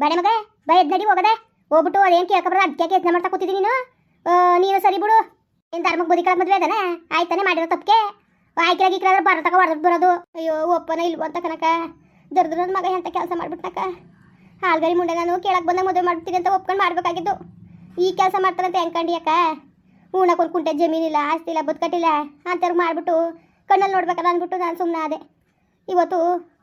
ಬಡೆ ಮಗ, ಬೈ ಎದ್ ನಡಿ, ಹೋಗದೆ. ಹೋಗ್ಬಿಟ್ಟು ಅದೇನು ಕೇಳ್ಕೊಬಾರ್ದು ಅದಕ್ಕೆ ಯೋಚನೆ ಮಾಡ್ತಾ ಕೂತಿದ್ದೀನಿ ನೀನು. ನೀನು ಸರಿ ಬಿಡು. ಏನು ಧರ್ಮಕ್ಕೆ ಬದುಕಳ ಮದ್ವೆ ಅದನ? ಆಯ್ತಾನೆ ಮಾಡಿರೋ ತಪ್ಪಿಗೆ. ಆಯ್ಕೆ ಗೀಕ್ರಾದ್ರೆ ಬರೋ ತಕ ಹೊಡೆದ್ ಬರೋದು. ಅಯ್ಯೋ, ಒಪ್ಪನ ಇಲ್ವ ಅಂತ ಕನಕ ದರ್ದ್ರದ ಮಗ ಎಂತ ಕೆಲಸ ಮಾಡ್ಬಿಟ್ನಕ ಹಾಲ್ಗರಿ ಮುಂಡೆ ನಾನು ಕೇಳಕ್ ಬಂದ ಮದುವೆ ಮಾಡ್ತೀನಿ ಅಂತ ಒಪ್ಕೊಂಡು ಮಾಡ್ಬೇಕಾಗಿದ್ದು. ಈ ಕೆಲಸ ಮಾಡ್ತಾರಂತ ಹೆಂಗ್ ಯಾಕ ಉಣಕ್ಕೆ ಒಂದು ಕುಂಟೆ ಜಮೀನಿಲ್ಲ ಆಸ್ತಿ ಇಲ್ಲ ಬದುಕಟ್ಟಿಲ್ಲ ಅಂತವ್ರಿಗೆ ಮಾಡ್ಬಿಟ್ಟು ಕಣ್ಣಲ್ಲಿ ನೋಡ್ಬೇಕಲ್ಲ ಅಂದ್ಬಿಟ್ಟು ನಾನು ಸುಮ್ಮನೆ ಅದೇ ಇವತ್ತು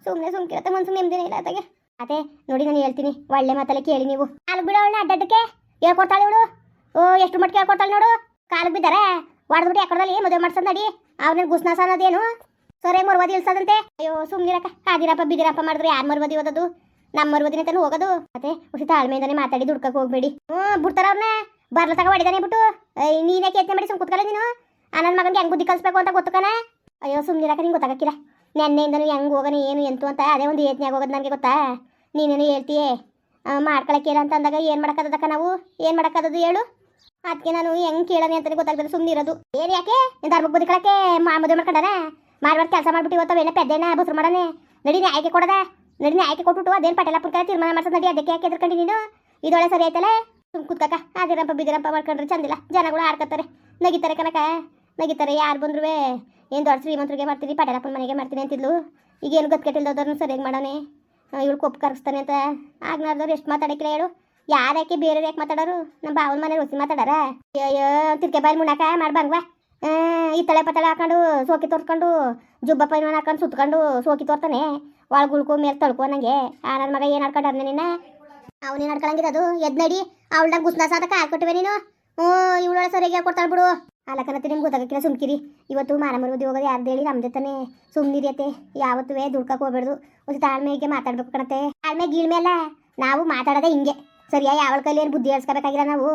ಸುಮ್ಮನೆ ಸುಮ್ಕಿರತ್ತೆ, ಮನ್ಸು ನೆಮ್ಮದಿನೇ ಇಲ್ಲ ಅದಾಗೆ ಅದೇ, ನೋಡಿ ನಾನು ಹೇಳ್ತೀನಿ, ಒಳ್ಳೆ ಮಾತಲ್ಲ ಕೇಳಿ ನೀವು. ಕಾಲು ಬಿಡು ಅವಳನ್ನ ಅಡ್ಡಕ್ಕೆ ಹೇಳ್ಕೊಡ್ತಾಳೆ ಇವಳು? ಓ, ಎಷ್ಟು ಮಟ್ಟಿಗೆ ಹೇಳ್ಕೊಡ್ತಾಳೆ ನೋಡು. ಕಾಲು ಬಿದ್ದಾರೆ? ಹೊಡೆದ್ಬಿಟ್ಟು ಯಾಕಡದಲ್ಲಿ ಮದುವೆ ಮಾಡ್ಸದ್ ನಡಿ. ಅವ್ರನ್ನ ಗುಸ್ನಾಸ ಅನ್ನೋದೇನು ಸೊರೆ ಮರ್ವದಿ ಇಲ್ಸದಂತೆ ಅಯ್ಯೋ ಸುಮ್ನಿರಕ್ಕ ಕಾದಿರಪ್ಪ, ಬಿದಿರಪ್ಪ ಮಾಡಿದ್ರೆ ಯಾರು ಮರ್ವದಿ ಓದೋದು? ನಮ್ಮ ಮರ್ವದಿನ ತಾನು ಹೋಗೋದು. ಮತ್ತೆ ಉಸಿ ತಾಳ್ಮೆಯಿಂದಾನೆ ಮಾತಾಡಿ ದುಡ್ಕಕ್ಕೆ ಹೋಗ್ಬೇಡಿ. ಹ್ಞೂ ಬಿಡ್ತಾರ ಅವ್ರನ್ನ ಬರ್ಲ ತಗ, ಹೊಡಿದಾನೆ ಬಿಟ್ಟು. ನೀನೇ ಕೇತನೆ ಮಾಡಿ ಸುಮ್ ಕುತ್ಕಲ್ಲ ನೀನು? ಆ ನನ್ನ ಮಗನಿಗೆ ಹೆಂಗ್ ಬುದ್ಧಿ ಕಲಿಸ್ಬೇಕು ಅಂತ ಗೊತ್ತಕನ? ಅಯ್ಯೋ ಸುಮ್ನಿರಕ್ಕ ನಿಂಗೆ ಗೊತ್ತಾಗಕ್ಕಿಲ್ಲ. ನೆನ್ನೆಯಿಂದನು ಹೆಂಗ್ ಹೋಗೋಣ ಏನು ಎಂತು ಅಂತ ಅದೇ ಒಂದು ಏತ್ನ್ಯಾಗ ಹೋಗೋದು ನನಗೆ ಗೊತ್ತಾ? ನೀನೇನು ಹೇಳ್ತೀಯೇ? ಮಾಡ್ಕೊಳಕ್ಕಿಲ್ಲ ಅಂತ ಅಂದಾಗ ಏನು ಮಾಡೋಕ್ಕದಕ್ಕ ನಾವು? ಏನು ಮಾಡೋಕ್ಕದದು ಹೇಳು? ಅದಕ್ಕೆ ನಾನು ಹೆಂಗೆ ಕೇಳೋಣ ಅಂತಲೇ ಗೊತ್ತಾಗ್ತದೆ ಸುಮ್ಮನೆ ಇರೋದು. ಏನು ಯಾಕೆ? ಧರ್ಮಕ್ಕೆ ಮಾ, ಮದುವೆ ಮಾಡ್ಕೊಂಡಾನ? ಮಾಡ್ಬಾರ್ದು ಕೆಲಸ ಮಾಡ್ಬಿಟ್ಟು ಇವತ್ತು ಎಣ್ಣೆ ಪೆದ್ದೇನ ಬಸ್ರು ಮಾಡನೆ? ನಡಿ ಆಯ್ಕೆ ಕೊಡದ? ನಡಿ ಆಯ್ಕೆ ಕೊಟ್ಬಿಟ್ಟು ಅದೇನು ಪಟೇಲಪ್ಪನ ಕೈ ತೀರ್ಮಾನ ಮಾಡ್ಸೋದು ನಡಿ, ಅದಕ್ಕೆ ಯಾಕೆ ಎದ್ರಕೊಂಡು ನೀನು? ಇದೊಳೆ ಸರಿ ಆಯ್ತಲ್ಲ? ಸುಮ್ ಕುತ್ಕಕ ಅದಿರಪ್ಪ ಬಿದಿರಪ್ಪ ಮಾಡ್ಕೊಂಡ್ರೆ ಚಂದಿಲ್ಲ. ಜನಗಳು ಆಡ್ಕತ್ತಾರೆ. ನಗಿತಾರೆ ಕನಕ ನಗಿತಾರೆ ಯಾರು ಬಂದ್ರು ಏನು ದೊಡ್ಡ ಶ್ರೀಮಂತರಿಗೆ ಮಾಡ್ತೀರಿ ಪಟೇಲಪ್ಪನ ಮನೆಗೆ ಮಾಡ್ತೀನಿ ಅಂತಿದ್ಲು. ಈಗ ಏನು ಗೊತ್ತಿಲ್ದವ್ರನ್ನ ಸರಿಯಾಗಿ ಮಾಡೋಣ ಇವಳು ಕೊಪ್ಪು ಕರ್ಸ್ತಾನೆ ಅಂತ. ಆಗ್ನಾರ್ದವ್ರು ಎಷ್ಟು ಮಾತಾಡಕ್ಕಿಲ್ಲ ಹೇಳು. ಯಾರ್ಯಾಕೆ ಬೇರೆ ಯಾಕೆ ಮಾತಾಡೋರು? ನಮ್ಮ ಬಾವನ ಮನೆ ರುಚಿ ಮಾತಾಡಾರ? ಅಯ್ಯೋ ತಿರ್ಕೆ ಬಾಯಿ ಮುಣಾಕ ಮಾಡ್ಬಂಗ್ವಾ ಈ ತಳೆ ಪತಳೆ ಹಾಕೊಂಡು ಸೋಕಿ ತೋರ್ಸ್ಕೊಂಡು, ಜುಬ್ಬ ಪೈನ ಹಾಕೊಂಡು ಸುತ್ಕೊಂಡು ಸೋಕಿ ತೋರ್ತಾನೆ. ಒಳಗೆ ಉಳ್ಕೊ, ಮೇಲೆ ತಳ್ಕೊ ನಂಗೆ ಆ ನನ್ನ ಮಗ ಏನು ಆಡ್ಕೊಂಡ್ರೆ ನಿನ್ನ? ಅವನೇನು ಆಡ್ಕೊಳಂಗಿರೋದು? ಎದ್ ನಡಿ. ನಂಗೆ ಗುಸ್ನಾಸ ಅಂತ ಕಾಲ್ ನೀನು. ಹ್ಞೂ ಇವಳೊಳ ಸರಿಯಾಗಿ ಕೊಡ್ತಾಳೆ ಬಿಡು. ಅಲ್ಲಕನತ್ತೆ ನಿಮ್ಗೆ ಗೊತ್ತಾಗಕ್ಕಿಲ್ಲ, ಸುಮ್ಕಿರಿ. ಇವತ್ತು ಮಾರಮರುದಿ ಹೋಗೋದು ಯಾರ್ದು ಹೇಳಿ, ನಮ್ದೆ ಸುಮ್ಮನಿರಿ ಸುಮ್ಮನಿರಿಯತ್ತೆ ಯಾವತ್ತೂ ದುಡ್ಕಕ್ಕೆ ಹೋಗ್ಬಾರ್ದು ಒಂದು ತಾಳ್ಮೆಗೆ ಮಾತಾಡ್ಬೇಕು ಕಣತ್ತೆ. ತಾಳ್ಮೆ ಗೀಳ್ಮೆಲ್ಲ ನಾವು ಮಾತಾಡೋದೇ ಹಿಂಗೆ. ಸರಿಯಾ ಯಾವ ಕೈಲಿ ಏನು ಬುದ್ಧಿ ಹೇಳ್ಸ್ಕೊಬೇಕಾಗಿಲ್ಲ ನಾವು?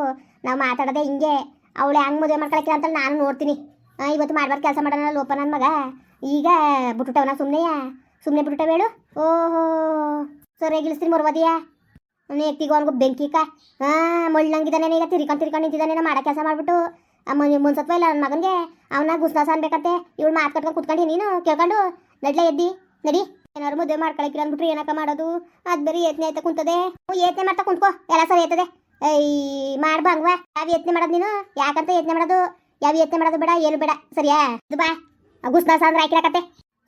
ನಾವು ಮಾತಾಡೋದೇ ಹಿಂಗೆ. ಅವಳು ಹೆಂಗೆ ಮದುವೆ ಮಾಡ್ಕೊಳಕ್ಕಿಲ್ಲ ಅಂತ ನಾನು ನೋಡ್ತೀನಿ. ಇವತ್ತು ಮಾಡ್ಬಾರ್ದು ಕೆಲಸ ಮಾಡೋಣ ಲೋಪ ನನ್ನ ಮಗ. ಈಗ ಬಿಟ್ಬಿಟ್ಟವನ ಸುಮ್ಮನೆಯ ಸುಮ್ಮನೆ ಬಿಟ್ಬಿಟ್ಟವ ಹೇಳು ಓಹೋ. ಸರಿಯಾಗಿ ಇಳಿಸ್ತೀನಿ ಮರುವದಿಯಾ ಎತ್ತಿಗೆ ಅವನಿಗೂ ಬೆಂಕಿಕ ಹಾಂ ಮುಳ್ಳಂಗಿದ್ದಾನೆ ಈಗ ತಿರ್ಕೊಂಡು ತಿರ್ಕೊಂಡು ನಿಂತಿದ್ದಾನೆ ಮಾಡೋ ಕೆಲಸ ಮಾಡ್ಬಿಟ್ಟು. ಮುನ್ಸತ್ವ ಇಲ್ಲ ನನ್ನ ಮಗನಿಗೆ ಅವನ ಗುಸ್ದಾಸ ಅನ್ಬೇಕಂತೆ ಇವಳು ಮಾತು ಕಟ್ಕೊಂಡು ಕುತ್ಕೊಂಡು ನೀನು, ಕೇಳ್ಕೊಂಡು. ನಡ್ಲೆ ಎದ್ದಿ, ನಡಿ. ಏನಾದ್ರು ಮದುವೆ ಮಾಡ್ಕೊಳಕ್ಕಿಲ್ಲ ಅಂದ್ಬಿಟ್ರೆ ಏನಕ್ಕ ಮಾಡೋದು? ಅದು ಬರೀ ಯತ್ನೆ ಆಯ್ತಾ ಕುಂತದೆ? ಯತ್ನೆ ಮಾಡ್ತಾ ಕುಂತ್ಕೋ. ಎಲ್ಲ ಸರಿ ಆಯ್ತದೆ. ಐ ಮಾಡ್ಬಂಗ್ವಾ ಯಾವ ಯತ್ನೆ ಮಾಡೋದು ನೀನು? ಯಾಕಂತ ಯತ್ನೆ ಮಾಡೋದು? ಯಾವ ಯತ್ನೆ ಮಾಡೋದು ಬೇಡ, ಏನು ಬೇಡ. ಸರಿಯಾ? ಇದು ಬಾ. ಗುಸ್ತಾಸ ಅಂದ್ರೆ ಹಾಕಿರಕತ್ತೆ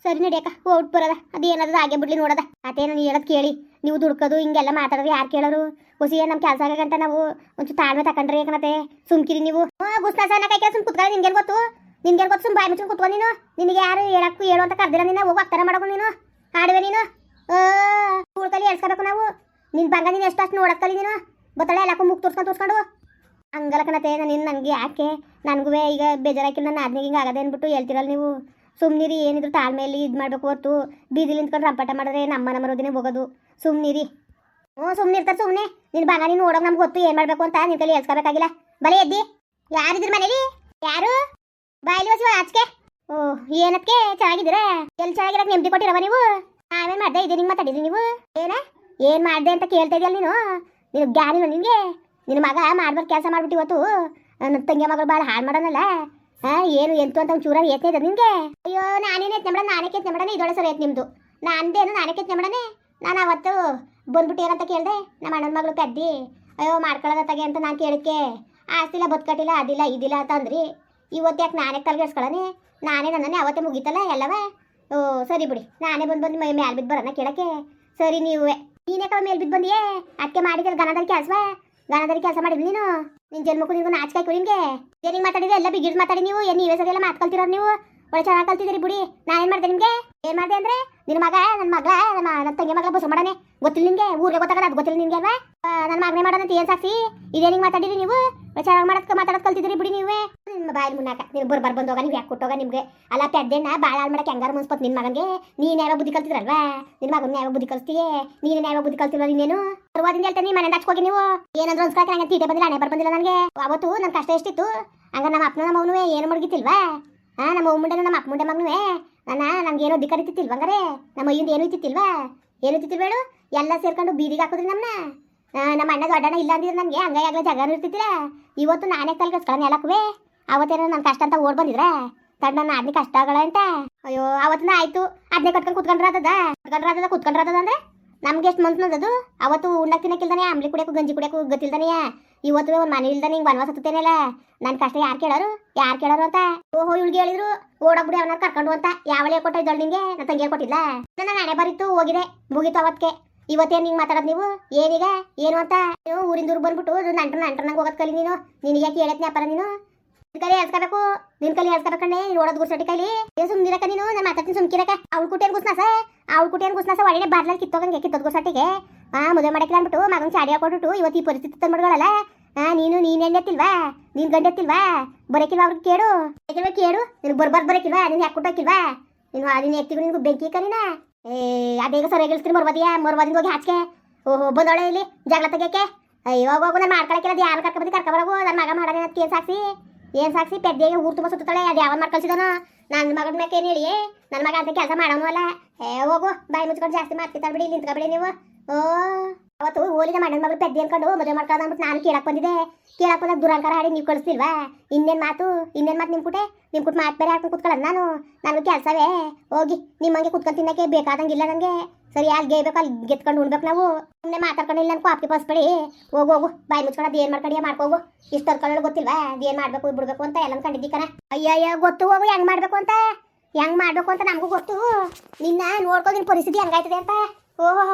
ಸರಿ ನಡಿಯಕ್ಕ ಹೋಗ್ಬಿಟ್ಟು ಬರೋದ. ಅದು ಏನಾದ್ರು ಹಾಗೆ ಬಿಡ್ಲಿ ನೋಡದ. ಅದೇ ನಾನು ಹೇಳೋದು ಕೇಳಿ. ನೀವು ದುಡ್ಕೋದು, ಹಿಂಗೆಲ್ಲ ಮಾತಾಡೋದು ಯಾರು ಕೇಳೋರು? ಹೊಸಿಯ ನಮ್ಮ ಕೆಲಸ ಆಗಂತ ನಾವು ಒಂಚೂರು ತಾಳ್ಮೆ ತಕೊಂಡ್ರಿ ಏಕನತೆ ಸುಮ್ಕಿರಿ ನೀವು. ಗುಸ್ತಾಸನ ಕೈ ಸುಮ್ ಕುತ್ಕೊಳ್ಳಿ ನಿನ್ಗೇನು ಗೊತ್ತು? ನಿನ್ಗೇನು ಗೊತ್ತು? ಸುಮ್ ಬಾಯಿ ಮುಚ್ಚು ಕುತ್ಕೊ ನೀನು. ನಿನಗೆ ಯಾರು ಹೇಳಕ್ಕೂ ಹೇಳು ಅಂತ ಕರ್ದಿಲ್ಲ ನೀನು. ಹೋಗಿ ಆಗ್ತಾರ ಮಾಡೋದು ನೀನು. ಆಡುವೆ ನೀನು. ಉಳ್ಕಲಿ ಎಳ್ಸ್ಕೋಬೇಕು ನಾವು. ನಿನ್ ಬಂಗ ನೀನು ಎಷ್ಟು ಅಷ್ಟು ನೋಡಕ್ಕಲಿ ನೀನು. ಬತ್ತಳೆ ಎಲ್ಲಕ್ಕೂ ಮುಗ್ ತೋರ್ಸ್ಕೊಂಡು ತೋರ್ಸ್ಕೊಂಡು. ಹಂಗಲ್ಲ ಕಣತೆ, ನಾನು ನನಗೆ ಯಾಕೆ? ನನಗೂ ಈಗ ಬೇಜಾರಾಕಿಲ್ಲ ನನ್ನ ಆದ್ನಿಗೆ ಹಿಂಗೆ ಆಗದೆ ಅಂದ್ಬಿಟ್ಟು ಹೇಳ್ತಿರಲ್ಲ ನೀವು. ಸುಮ್ನಿರಿ, ಏನಿದ್ರು ತಾಳ್ಮೆಯಲ್ಲಿ ಇದು ಮಾಡಬೇಕು ಹೊತ್ತು ಬೀದಿ ನಿಂತ್ಕೊಂಡು ರಂಪಾಟ ಮಾಡಿದ್ರೆ ನಮ್ಮ ನಮ್ಮ ರೋದಿನೇ ಹೋಗೋದು. ಸುಮ್ನಿರಿ. ಹ್ಞೂ ಸುಮ್ಮನೆ ಇರ್ತಾರೆ ಸುಮ್ಮನೆ ನಿನ್ನ ಬಂಗ ನೀನು ನೋಡೋಕೆ ನಮ್ಗೆ ಗೊತ್ತು ಏನು ಮಾಡಬೇಕು ಅಂತ ನಿನ್ನ ಕೈಲಿ ಹೇಳ್ಸ್ಕೋಬೇಕಾಗಿಲ್ಲ ಬಲೇ ಎದ್ದಿ. ಯಾರಿದ್ರ ಮನೇಲಿ? ಯಾರು? ಬಾಯ್ಲಿ ಹೊಸ ಆಚಕೆ ಓ ಏನಕ್ಕೆ ಚೆನ್ನಾಗಿದ್ದೀರಾ? ಎಲ್ಲಿ ಚೆನ್ನಾಗಿರಕ್ಕೆ ನೆಮ್ಮದಿ ಕೊಟ್ಟಿರವ ನೀವು? ನಾವೇನು ಮಾಡ್ದೆ? ಇದೆ ನಿಂಗೆ ಮಾತಾಡಿದ್ರಿ ನೀವು? ಏನ? ಏನು ಮಾಡ್ದೆ ಅಂತ ಕೇಳ್ತಾ ಇದೆಯಲ್ಲ ನೀನು? ನೀನು ಜ್ಞಾನಿನ ನಿನಗೆ ನಿನ್ನ ಮಗ ಮಾಡ್ಬಾರ್ದು ಕೆಲಸ ಮಾಡ್ಬಿಟ್ಟು ಇವತ್ತು ನನ್ನ ತಂಗಿ ಮಗಳು ಭಾಳ ಹಾಳು ಮಾಡೋನಲ್ಲ. ಹಾ ಏನು ಎಂತು ಅಂತ ಒಂದು ಚೂರ ಏತ ಇದೆ ನಿಮಗೆ ಅಯ್ಯೋ, ನಾನೇನು ಎತ್ನೆ ಮಾಡೋಣ ನಾನೇ ಕೆತ್ನೆ ಮಾಡೋಣ ಇದೊಳೆ ಸರಿ ಐತೆ ನಿಮ್ಮದು ನಾನ್ದೇನು ನಾನೇ ಕೆತ್ನೆ ಮಾಡೋಣ ನಾನು ಅವತ್ತು ಬಂದ್ಬಿಟ್ಟು ಏನಂತ ಕೇಳಿದೆ? ನಮ್ಮ ಅಣ್ಣನ ಮಗಳು ಕದ್ದಿ ಅಯ್ಯೋ ತಗೆ ಅಂತ ನಾನು ಕೇಳಕ್ಕೆ ಆಸ್ತಿಲ್ಲ, ಬದುಕಟ್ಟಿಲ್ಲ, ಅದಿಲ್ಲ, ಇದಿಲ್ಲ ಅಂತ ಅಂದ್ರಿ. ಇವತ್ತು ಯಾಕೆ ನಾನೇ ತಲೆಗೆಡ್ಸ್ಕೊಳ್ಳೋನೆ ನಾನೇ ನನ್ನನ್ನೇ ಅವತ್ತೇ ಮುಗೀತಲ್ಲ, ಎಲ್ಲವ? ಓ, ಸರಿ ಬಿಡಿ. ನಾನೇ ಬಂದು ಬಂದು ಮೈ ಮ್ಯಾಲ್ ಬಿದ್ದು ಬರೋಣ ಕೇಳಕ್ಕೆ. ಸರಿ, ನೀವೇ. ನೀನೇ ಕವ ಮೇಲೆ ಬಿದ್ದು ಬಂದಿಯೇ? ಅದಕ್ಕೆ ಮಾಡಿದ್ರೆ ಗನದಲ್ಲಿ ಕೆಲಸ ಗನದಲ್ಲಿ ಕೆಲಸ ಮಾಡಿದ್ವಿ ನೀನು? ನಿನ್ ಜನ್ಮಕ್ಕೂ ನಿನ್ಗೂ ನಾಚಿಕೆ ನಿಮ್ಗೆ ಏನಿಗೆ ಮಾತಾಡಿದ್ರೆ ಎಲ್ಲ ಬಿಗಿಡ್ ಮಾತಾಡಿ ನೀವು, ಏನು ನೀವೇ ಸರಿ ಎಲ್ಲ ಮಾತ್ಕೊಳ್ತಿರೋರು ನೀವು? ಒಳ್ಳೆ ಚೆನ್ನಾಗಿ ಕಲ್ತಿದ್ದೀರಿ ಬಿಡಿ. ನಾನೇನು ಮಾಡಿದೆ ನಿಮಗೆ? ಏನು ಮಾಡಿದೆ ಅಂದ್ರೆ ನಿನ್ನ ಮಗ ನನ್ನ ಮಗಳ ನಮ್ಮ ನನ್ನ ತಂಗಿ ಮಗಳ ಬಸ್ ಮಾಡನೆ. ಗೊತ್ತಿಲ್ಲ ನಿಮಗೆ ಊರಿಗೆ ಗೊತ್ತಾಗಲ್ಲ, ಅದು ಗೊತ್ತಿಲ್ಲ ನಿಮಗೆ ಅಲ್ವಾ? ನನ್ನ ಮಗನೇ ಮಾಡೋಣ ಅಂತ ಏನು ಸಾಕ್ಷಿ ಇದೇನಿಗೆ ಮಾತಾಡಿರಿ ನೀವು? ಒಳ್ಳೆ ಚೆನ್ನಾಗಿ ಮಾಡೋದಕ್ಕೆ ಮಾತಾಡೋದು ಕಲ್ತಿದ್ದೀರಿ ಬಿಡಿ ನೀವೇ. ನಿಮ್ಮ ಬಾಯಲ್ಲಿ ಮುನ್ನಾಕ. ನೀನು ಬರ್ಬಾರ್ ಬಂದೋಗ ನೀವು ಯಾಕೆ ಕೊಟ್ಟೋಗ ನಿಮ್ಗೆ? ಅಲ್ಲ ಪೆದ್ದೆನ ಭಾಳ ಹಾಳು ಮಾಡಕ್ಕೆ ಹೆಂಗಾರು ಮುನ್ಸ್ಕೊತ್ ನಿನ್ನ ಮಗನಿಗೆ? ನೀನು ಯಾವ ಬುದ್ಧಿ ಕಲ್ತಿದ್ರಲ್ವಾ? ನಿನ್ನ ಮಗನ ಯಾವ ಬುದ್ಧಿ ಕಲಿಸ್ತೀಯೇ? ನೀನು ಯಾವ ಬುದ್ಧಿ ಕಲ್ತಿಲ್ಲ ನೀನೇನು ಪರವಾದಿಂದ ಹೇಳ್ತೀನಿ ಮನೆಯಿಂದ ಹಚ್ಕೋಗಿ ನೀವು. ಏನಂದ್ರೆ ಅನ್ಸ್ಕೊಳಕ್ಕೆ ನಂಗೆ ತೀಟೆ ಬಂದಿಲ್ಲ, ಹಣೆ ಬರ್ಬಂದಿಲ್ಲ ನನಗೆ. ಅವತ್ತು ನನ್ನ ಕಷ್ಟ ಎಷ್ಟಿತ್ತು? ಹಂಗ ನಮ್ಮ ಅಪ್ಪನ ನಮ್ಮ ಅವನು ಏನು ಮಡಗಿತ್ತಿಲ್ವಾ ಹಾ, ನಮ್ಮ ಮುಂಡೆ ನಮ್ಮ ಅಪ್ಪ ಮುಂಡೆ ಮಗನುವೆ? ನನ್ನ ನಂಗೆ ಏನೋ ದಿಕ್ಕ ಇತ್ತಿಲ್ವ ಹಂಗಾರೆ? ನಮ್ಮ ಅಯ್ಯಿಂದ ಏನು ಇತ್ತಿಲ್ವಾ ಏನು ಇತ್ತಿತ್ತು ಹೇಳು? ಎಲ್ಲ ಸೇರ್ಕೊಂಡು ಬೀದಿಗೆ ಹಾಕಿದ್ರಿ ನಮ್ಮನ್ನ ನಮ್ಮ ಅಣ್ಣ ದೊಡ್ಡಣ್ಣ ಇಲ್ಲ ಅಂದಿದ್ರೆ ನನಗೆ ಹಂಗಾಗಲೇ ಜಾಗ ಇರ್ತಿದ್ದಿಲ್ಲ ಇವತ್ತು ನಾನೇ ಕಲ್ಕಸ್ಕೊಳ್ಳೋಣ ಎಲ್ಲಕ್ಕೂ ಅವತ್ತೇನೋ ನನ್ನ ಕಷ್ಟ ಅಂತ ಓಡ್ ಬಂದಿದ್ರೆ ನನ್ನ ಆದ್ನಿ ಕಷ್ಟ ಆಗಲ್ಲ ಅಂತ. ಅಯ್ಯೋ, ಅವತ್ತಿನ ಆಯ್ತು? ಅದನ್ನೇ ಕಟ್ಕೊಂಡು ಕುತ್ಕೊಂಡ್ರ ಆತದ? ಕುತ್ಕೊಂಡ್ರ ಆತದ ಕುತ್ಕೊಂಡ್ರ ಆತದ ಅಂದ್ರೆ? ನಮ್ಗೆ ಎಷ್ಟು ಅದು ಅವತ್ತು ಉಂಡಕ್ಕೆ ತಿನ್ನಕ್ಕಿಲ್ದಾನೆ ಆಮ್ಲಿ ಕುಡಿಯಕ್ಕೂ, ಗಂಜಿ ಕುಡಿಯಕ್ಕೂ ಗೊತ್ತಿಲ್ದಾನೆ ಇವತ್ತು ಒಂದು ಮನೆ ಇಲ್ದಾನೆ ಹಿಂಗೆ ವನವಾಸ ಹತ್ತೇನಲ್ಲ ನನ್ನ ಕಷ್ಟ ಯಾರು ಕೇಳೋರು? ಯಾರು ಕೇಳೋರು ಅಂತ? ಓಹೋ, ಇವ್ಳಿಗೆ ಹೇಳಿದ್ರು ಓಡೋಗ್ಬಿಡಿ ಅವನ ಕರ್ಕೊಂಡು ಅಂತ. ಯಾವಳೆ ಕೊಟ್ಟ ಇದ್ದಳು ನಿಂಗೆ? ನನ್ನ ತಂಗಿ ಕೊಟ್ಟಿಲ್ಲ ನನ್ನ ನಾನೇ ಬರೀತು ಹೋಗಿದೆ. ಮುಗೀತು ಅವತ್ಕೆ. ಇವತ್ತೇನು ಹಿಂಗೆ ಮಾತಾಡೋದು ನೀವು? ಏನೀಗ? ಏನು ಅಂತ? ನೀವು ಊರಿಂದ ಊರು ಬಂದ್ಬಿಟ್ಟು ನಂಟ್ರ ನಂಗೆ ಹೋಗೋದ್ ಕಲಿ ನೀನು. ನಿನಗೆ ಯಾಕೆ ಹೇಳತ್ನಿ ಅಪ್ಪರ ನಿನ್? ಕಲಿ ಹೇಳ್ಸ್ಕೋಬೇಕು ನಿನ್ ಕೈಲಿ ಹೇಳ್ಸ್ಕೋಬೇಕಣ್ಣೆ ನೀನು ಓಡೋದು ಗುರ್ಸಟಿ ಕೈಲಿ. ಏನ್ ಸುಮ್ನಿರಕ ನೀನು, ನಾನು ಮಾತಾಡ್ತೀನಿ ಸುಮ್ಕಿರಕ ಅವ್ಳು ಕುಟೇನ್ ಗುಸ್ನಾಸ ಅವ್ಳು ಕುಟೇನ್ ಗುಸ್ನಾಸ ಒಳ್ಳೆ ಬಾರ್ಲಲ್ಲಿ ಕಿತ್ತೋಗಂಗೆ, ಕಿತ್ತೋದ್ ಗುರ್ಸಟ್ಟಿಗೆ ಆ, ಮದುವೆ ಮಾಡಕ್ಕೆ ಅಂದ್ಬಿಟ್ಟು ಮಗನ ಚಾಡಿ ಹಾಕೊಟ್ಬಿಟ್ಟು ಇವತ್ತು ಈ ಪರಿಸ್ಥಿತಿ ತಂದ್ಬಿಡ್ಗಳಲ್ಲ ಆ, ನೀನು, ನೀನ್ ಎಣ್ಣೆತ್ತಿಲ್ವಾ ನೀನ್ ಗಂಡೆತ್ತಿಲ್ವಾ ಬರಕಿಲ್ವಾ ಅವ್ರಿಗೆ ಕೇಳು? ಬೇಕಿಲ್ವಾ ಕೇಳು? ನಿನ್ ಬರ್ಬಾರ್ದು ಬರಕಿಲ್ವಾ? ನೀನು ಯಾಕೆ ಕೊಟ್ಟೋಕಿಲ್ವಾ ನೀನು ಅದನ್ನ ಎತ್ತಿಗೂ ನಿನ್ಗೂ ಬೆಂಕಿ ಕರೀನ ಏ ಅದೇಗ ಸರಿಯಾಗಿ ಹೇಳ್ತೀನಿ ಮರ್ಬದಿಯಾ ಮರ್ಬದಿಂದ ಹೋಗಿ ಹಾಚ್ಕೆ. ಓಹೋ ಬಂದೋಳೆ ಇಲ್ಲಿ ಜಗಳ ತೆಗಿಯಕ್ಕೆ ಅಯ್ಯೋ ಹೋಗು ನಾನು ಮಾಡ್ಕೊಳಕ್ಕಿಲ್ಲ ಅದು ಯಾರು ಕರ್ಕೊಬತ್ತಿ ಕರ್ಕೊಬರೋಗು ನನ್ನ ಮಗ ಮಾಡೋಣ ಕೇಸ್ ಹಾಕ್ಸಿ. ಏನ್ ಸಾಕ್ಸಿ ಪೆದ್ದೆಗೆ ಊರು ತುಂಬ ಸುತ್ತಾಳೆ ಅದು ಯಾವನ್ ಮಾಡ್ಕಳ್ಸಿದಾನೋ ನನ್ನ ಮಗನ ಮ್ಯಾಕೆ ಏನು ಹೇಳಿ? ನನ್ನ ಮಗ ಅಂತ ಕೆಲಸ ಮಾಡೋನು ಅಲ್ಲ? ಏ ಹೋಗು, ಬಾಯಿ ಮುಚ್ಕೊಂಡು ಜಾಸ್ತಿ ಮಾತಿರ್ತಾಳೆ ಬಿಡಿ ನಿಂತ್ಕೊಬಿಡಿ ನೀವು. ಓ. ಅವತ್ತು ಓಲಿನ ಮಣ್ಣನ ಮಗಳು ಪೆದ್ದೆ ಅನ್ಕೊಂಡು ಮದುವೆ ಮಾಡ್ಕೊಳ್ಳೋದು ಅಂದ್ಬಿಟ್ಟು ನಾನು ಕೇಳಕ್ ಬಂದಿದೆ ಕೇಳಕ್ ಬಂದಾಗ ದುರಂಕಾರ ಹಾಡಿ ನೀವು ಕಳಿಸ್ತಿಲ್ವಾ? ಇನ್ನೇನ್ ಮಾತು? ಇನ್ನೇನು ಮಾತು ನಿಮ್ಮ ಕುಟೆ? ನಿಮ್ಮ ಕುಟ್ ಮಾತು ಬೇರೆ ಹಾಕೊಂಡು ಕುತ್ಕೊಳ್ಳೋದು ನಾನು? ನನಗೆ ಕೆಲಸವೇ? ಹೋಗಿ ನಿಮ್ಮಂಗೆ ಕುತ್ಕೊಂಡು ತಿನ್ನಕ್ಕೆ ಬೇಕಾದಂಗಿಲ್ಲ ನನಗೆ ಸರಿ, ಅಲ್ಲಿ ಗೇಯ್ಬೇಕು, ಅಲ್ಲಿ ಗೆತ್ಕೊಂಡು ಉಣ್ಬೇಕು ನಾವು? ಸುಮ್ಮನೆ ಮಾತಾಡ್ಕೊಂಡಿಲ್ಲ ಅನ್ಕೋ ಆಪ್ತಿ ಪಸ್ಬೇಡಿ ಹೋಗು ಹೋಗು, ಬಾಯಿ ಮುಚ್ಕೊಂಡು ಅದು ಏನು ಮಾಡ್ಕೊಂಡು ಮಾಡ್ಕೋಗು ಇಷ್ಟು ತರ್ಕೊಳ್ಳೋದು ಗೊತ್ತಿಲ್ವಾ? ಅದು ಏನು ಮಾಡಬೇಕು ಬಿಡ್ಬೇಕು ಅಂತ ಎಲ್ಲ ಕಂಡಿದ್ದಿ ಕಣ ಗೊತ್ತು, ಹೋಗು, ಹೆಂಗ್ ಮಾಡಬೇಕು ಅಂತ? ಹೆಂಗ್ ಮಾಡಬೇಕು ಅಂತ ನಮಗೂ ಗೊತ್ತು. ನಿನ್ನ ನೋಡ್ಕೊ ಪರಿಸ್ಥಿತಿ ಹೆಂಗಾಯ್ತದೆ ಅಂತ? ಓಹೋ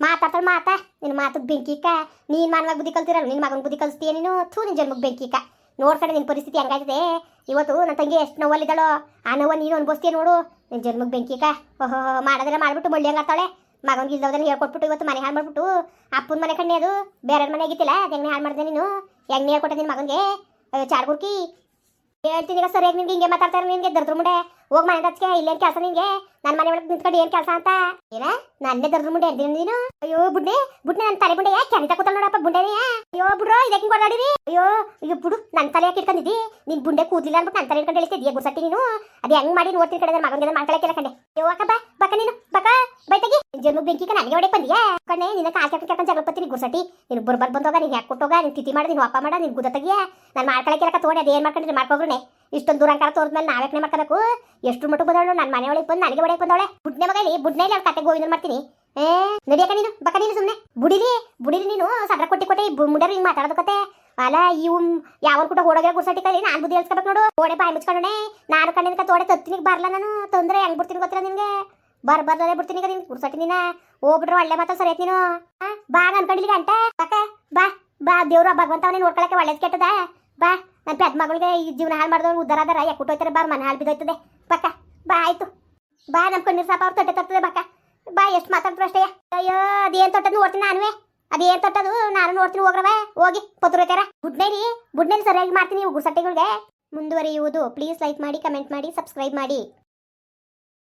ಮಾತಾಡ್ತಾಳೆ ಮಾತಾ ನಿನ್ನ ಮಾತು ಬೆಂಕಿಕ. ನೀನು ಮಾನವಾಗ ಬುದ್ಧಿ ಕಲ್ತಿರಲ್ಲ ನಿನ್ನ ಮಗನ ಬುದ್ಧಿ ಕಲಿಸ್ತೀಯ ನೀನು? ಥೂ ನಿನ್ನ ಜನ್ಮಕ್ಕೆ ಬೆಂಕಿಕ. ನೋಡ್ಕೊಂಡು ನಿನ್ನ ಪರಿಸ್ಥಿತಿ ಹೆಂಗಾಯ್ತದೆ ಇವತ್ತು ನನ್ನ ತಂಗಿ ಎಷ್ಟು ನೋವಲ್ಲಿದ್ದಾಳೋ, ಆ ನೋವ ನೀನು ಅನ್ಭವಿಸ್ತೀಯ ನೋಡು. ನಿನ್ನ ಜನ್ಮಕ್ಕೆ ಬೆಂಕಿಕ. ಓಹೋ ಮಾಡಿದ್ರೆ ಮಾಡ್ಬಿಟ್ಟು ಮಳ್ಳಿ ಹಂಗಾಗ್ತಾಳೆ ಮಗನಿಗೆ ಇಲ್ದೋದನ್ನ ಹೇಳ್ಕೊಟ್ಬಿಟ್ಟು ಇವತ್ತು ಮನೆ ಹಾಳು ಮಾಡ್ಬಿಟ್ಟು, ಅಪ್ಪನ ಮನೆ ಕಣ್ಣೆ ಅದು. ಬೇರೆ ಮನೆ ಆಗಿತ್ತಿಲ್ಲ, ಅದು ಹೆಂಗೆ ಹಾಳು ಮಾಡಿದೆ ನೀನು? ಹೆಂಗೆ ಹೇಳ್ಕೊಟ್ಟೆ ನಿನ್ನ ಮಗನಿಗೆ? ಚಾರ್ಗುರ್ಕಿ ಹೇಳ್ತೀನಿ ಈಗ ಸರಿಯಾಗಿ ನಿನ್ಗೆ ಹಿಂಗೆ ಮಾತಾಡ್ತಾರೆ ನಿನ್ಗೆ ದರ್ದ್ರ ಮುಂಡೆ. ಹೋಗ್ ಮನೆ ಹಚ್ಕೆ ಇಲ್ಲೇನ್ ಕೆಲಸ ನಿಂಗೆ? ನನ್ನ ಮನೆ ಒಳಗೆ ನಿಂತ್ಕೊಂಡು ಏನ್ ಕೆಲಸ ಅಂತ? ಏನ? ನನ್ನೇ ದರ್ದ್ರ ಮುಂಡೆ ಎದ್ದಿನ ನೀನು? ಅಯ್ಯೋ, ಬುಡ್ನೆ ಬುಡ್ನೆ ನನ್ನ ತಲೆ ಬುಂಡೆ ಯಾಕೆ ಕೆನಿತ ಕೂತಲ್ ನೋಡಪ್ಪ ಬುಂಡೆನೇ? ಅಯ್ಯೋ, ಬುಡ್ರೋ, ಇದಕ್ಕೆ ಕೊಡಾಡಿರಿ ಅಯ್ಯೋ ಅಯ್ಯೋ, ಬುಡು ನನ್ನ ತಲೆ ಯಾಕೆ ಇಟ್ಕೊಂಡಿದ್ದಿ ನಿನ್ ಬುಂಡೆ ಕೂದಲಿಲ್ಲ ಅನ್ಬಿಟ್ಟು ನನ್ನ ತಲೆ ಇಟ್ಕೊಂಡು ಹೇಳ್ತಿದ್ದೀಯ ಗುರ್ಸಟ್ಟಿ ನೀನು? ಅದು ಹೆಂಗ್ ಮಾಡಿ ನೋಡ್ತೀನಿ ಕಡೆ ಮಗನಿಗೆ ಮಾಡ್ಕೊಳಕ್ಕಿಲ್ಲ ಕಂಡೆ ಅಯ್ಯೋ ಅಕ್ಕ ಬಾ ಬಕ್ಕ ನೀನು ಬಕ ಬೈತಗಿ. ಜನ್ಮ ಬೆಂಕಿ ನನಗೆ ಹೊಡೆಕ್ ಬಂದಿಯಾ ಕಣ್ಣೆ, ನಿನ್ನ ಕಾಲ್ ಕೆಟ್ಟ ಕೆಟ್ಟ ಜಗಳಪತ್ತೀನಿ ಗುರ್ಸಟ್ಟಿ. ನೀನು ಬರ್ಬರ್ ಬಂದೋಗ, ನೀನು ಯಾಕೆ ಕೊಟ್ಟೋಗ? ನೀನು ತಿಥಿ ಮಾಡಿ, ನೀನು ಅಪ್ಪ ಮಾಡ, ನೀನು ಗುದ ತೆಗಿಯ? ನಾನು ಮಾಡ್ಕೊಳಕ್ಕಿಲ್ಲ ತೋಡಿ ಅದೇನು ಮಾಡ್ಕೊಂಡಿದ್ರೆ ಮಾಡ್ಕೋಗ್ರೆ ಇಷ್ಟೊಂದು ದೂರಂಕಾರ ತೋರ್ದ್ಮೇಲೆ ನಾವೇಕನೆ ಮಾಡ್ಕೋಬೇಕು ಎಷ್ಟು ಮಟ್ಟು ಬಂದವಳು ನನ್ನ ಮನೆ ಬಂದು ನನಗೆ ಹೊಡೆಯಕ್ಕೆ ಬಂದವಳೆ ಬುಡ್ನೆ ಮಗಲಿ ಬುಡ್ನೆ ನಾನು ಕತೆ ಗೋವಿಂದ ಮಾಡ್ತೀನಿ. ಏ ನಡಿಯಕ ನೀನು ಬಕ ನೀನು ಸುಮ್ಮನೆ ಬುಡಿಲಿ ಬುಡಿಲಿ ನೀನು ಸದ್ರ ಕೊಟ್ಟಿ ಕೊಟ್ಟೆ ಮುಂಡರು ಹಿಂಗೆ ಮಾತಾಡೋದು ಕತೆ ಅಲ್ಲ ಇವು ಯಾವನ್ ಕೂಡ ಹೋಡೋಗ ಗುರ್ಸಟ್ಟಿ ಕಲಿ? ನಾನು ಬುದ್ಧಿ ಹೇಳ್ಸ್ಕೊಬೇಕು ನೋಡು. ಓಡೆ ಬಾಯಿ ಮುಚ್ಕೊಂಡೆ ನಾನು ಕಣ್ಣಿನ ತೋಡೆ ತತ್ತಿನಿಗೆ ಬರಲ್ಲ ನಾನು? ತೊಂದ್ರೆ ಹೆಂಗ್ ಬಿಡ್ತೀನಿ ಗೊತ್ತಿಲ್ಲ ನಿನ್ಗೆ? ಬರ್ ಬರ್ದೇ ಬಿಡ್ತೀನಿ ಈಗ ನೀನು ನೀನ? ಹೋಗ್ಬಿಟ್ರೆ ಒಳ್ಳೆ ಮಾತಾ ಸರಿ ನೀನು. ಬಾ ಅನ್ಕೊಂಡಿಲ್ಲ ಗಂಟ. ಬಕ ಬಾ ಬಾ, ದೇವ್ರ ಭಗವಂತ ಅವನೇ ನೋಡ್ಕೊಳಕ್ಕೆ ಒಳ್ಳೇದು ಕೆಟ್ಟದ. ಬಾ ನನ್ನ ಪೆದ್ ಮಗಳಿಗೆ ಈ ಜೀವನ ಹಾಳು ಮಾಡಿದವ್ರು ಉದ್ದಾರ ಅದಾರ. ಯಾಕೆ ಹುಟ್ಟೋಯ್ತಾರೆ ಬಾರ್ ಮನೆ ಹಾಳು ಬಿದ್ದೋಯ್ತದೆ. ಪಕ್ಕ ಬಾ, ಆಯ್ತು. ಬಾ ನಮ್ಮ ಕಣ್ಣೀರ್ ಸಾಪ ಅವ್ರು ತೊಟ್ಟೆ ತರ್ತದೆ ಬಾ ಎಷ್ಟು ಮಾತಾಡ್ತಾರೆ ಅಷ್ಟೇ. ಅಯ್ಯೋ, ಅದೇನ್ ತೊಟ್ಟದ್ ನೋಡ್ತೀನಿ ನಾನುವೆ. ಅದೇನ್ ತೊಟ್ಟದು? ನಾನು ನೋಡ್ತೀನಿ ಹೋಗ್ರವ. ಹೋಗಿ ಪತ್ರಕರ ಬುಡ್ನೇರಿ ಬುಡ್ನೇರಿ ಸರಿಯಾಗಿ ಮಾಡ್ತೀನಿ ಇವು ಗುಸಟ್ಟಿಗಳಿಗೆ ಮುಂದುವರಿಯುವುದು. ಪ್ಲೀಸ್ ಲೈಕ್ ಮಾಡಿ, ಕಮೆಂಟ್ ಮಾಡಿ, ಸಬ್ಸ್ಕ್ರೈಬ್ ಮಾಡಿ.